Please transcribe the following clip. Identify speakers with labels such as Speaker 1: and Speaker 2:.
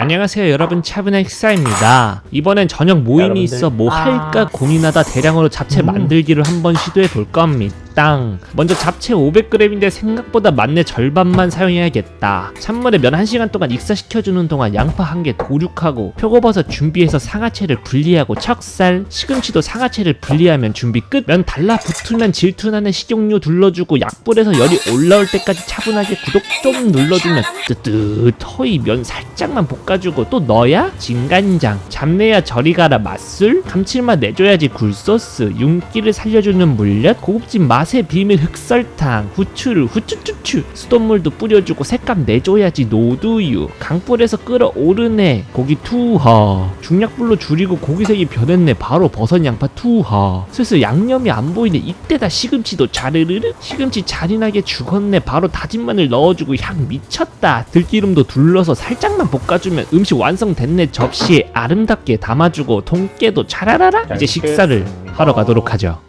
Speaker 1: 안녕하세요 여러분 차분한 식사입니다 이번엔 저녁 모임이
Speaker 2: 여러분들.
Speaker 1: 있어 뭐
Speaker 2: 아.
Speaker 1: 할까 고민하다 대량으로 잡채
Speaker 2: 음.
Speaker 1: 만들기를 한번 시도해 볼 겁니다 먼저 잡채 500g인데 생각보다 만내 절반만 사용해야겠다. 찬물에 면 1시간 동안 익사시켜주는 동안 양파 한 개 도륙하고 표고버섯 준비해서 상하채를 분리하고 척살 시금치도 상하채를 분리하면 준비 끝. 면 달라붙으면 질투나는 식용유 둘러주고 약불에서 열이 올라올 때까지 차분하게 구독 좀 눌러주면 뜨뜻 허이 면 살짝만 볶아주고 또 넣어야 진간장 잡내야 저리 가라 맛술? 감칠맛 내줘야지 굴소스. 윤기를 살려주는 물엿? 고급진 맛의 비밀 흑설탕. 후추를 후추추추. 수돗물도 뿌려주고 색감 내줘야지 노두유. 강불에서 끓어오르네. 고기 투하 중약불로 줄이고 고기색이 변했네. 바로 버섯 양파 투하 슬슬 양념이 안 보이네. 이때다 시금치도 자르르르. 시금치 잔인하게 죽었네. 바로 다진 마늘 넣어주고 향 미쳤다. 들기름도 둘러서 살짝만 볶아주면 음식 완성됐네. 접시에 아름답게 담아주고 통깨도 차라라라? 이제 식사를 하러 가도록 하죠